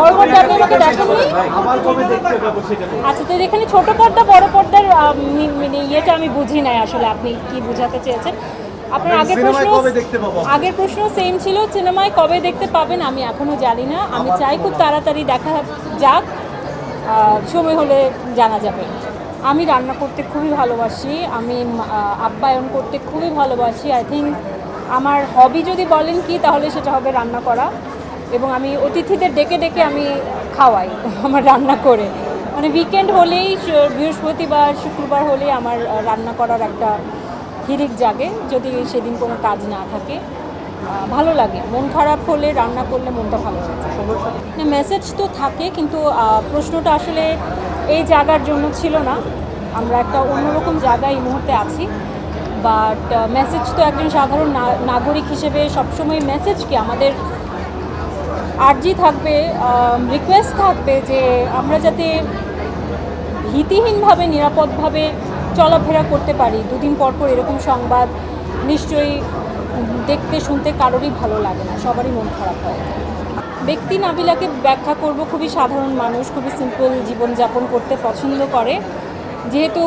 বড় পর্দা আপনি আমাকে দেখেননি। আচ্ছা তো এখানে ছোট পর্দা বড় পর্দার মানে ইয়েটা আমি বুঝি নাই আসলে আপনি কি বোঝাতে চেয়েছেন। আপনার আগের প্রশ্ন? আগের প্রশ্ন সেম ছিল সিনেমায় কবে দেখতে পাবেন আমি এখনও জানি না। আমি চাই খুব তাড়াতাড়ি দেখা যাক সময় হলে জানা যাবে। আমি রান্না করতে খুবই ভালোবাসি আমি আপ্যায়ন করতে খুবই ভালোবাসি। আই থিঙ্ক আমার হবি যদি বলেন কি তাহলে সেটা হবে রান্না করা। এবং আমি অতিথিদের ডেকে ডেকে আমি খাওয়াই, আমার রান্না করে। মানে উইকেন্ড হলেই বৃহস্পতিবার, শুক্রবার হলেই আমার রান্না করার একটা হিরিক জাগে, যদি সেদিন কোনো কাজ না থাকে। ভালো লাগে। মন খারাপ হলে রান্না করলে মনটা ভালো লাগে না মেসেজ তো থাকে, কিন্তু প্রশ্নটা আসলে এই জায়গার জন্য ছিল না। আমরা একটা অন্যরকম জায়গায় এই মুহূর্তে আছি। বাট মেসেজ তো একজন সাধারণ নাগরিক হিসেবে সবসময় মেসেজ কি আমাদের আর্জি থাকবে রিকোয়েস্ট থাকবে যে আমরা যাতে ভীতিহীনভাবে, নিরাপদভাবে চলাফেরা করতে পারি। দুদিন পর পর এরকম সংবাদ নিশ্চয়ই দেখতে, শুনতে কারোরই ভালো লাগে না, সবারই মন খারাপ হয়। ব্যক্তি নাবিলাকে ব্যাখ্যা করব, খুবই সাধারণ মানুষ, খুবই সিম্পল জীবনযাপন করতে পছন্দ করে। যেহেতু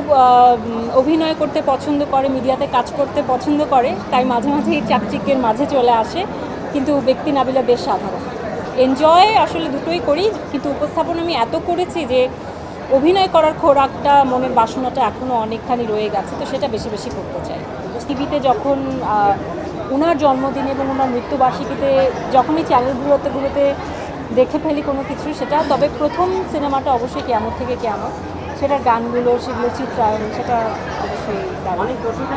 অভিনয় করতে পছন্দ করে, মিডিয়াতে কাজ করতে পছন্দ করে, তাই মাঝে মাঝে এই চাকচিকের মাঝে চলে আসে। কিন্তু ব্যক্তি নাবিলা বেশ সাধারণ। এনজয় আসলে দুটোই করি, কিন্তু উপস্থাপন আমি এত করেছি যে অভিনয় করার খোরাকটা, মনের বাসনাটা এখনও অনেকখানি রয়ে গেছে, তো সেটা বেশি বেশি করতে চাই টিভিতে যখন ওনার জন্মদিন এবং ওনার মৃত্যুবার্ষিকীতে যখনই চ্যানেলগুলোতে গুলোতে দেখে ফেলি কোনো কিছু, সেটা, তবে প্রথম সিনেমাটা অবশ্যই কেমন থেকে কেমন, সেটার গানগুলো, সেগুলো চিত্রায়ন সেটা অবশ্যই।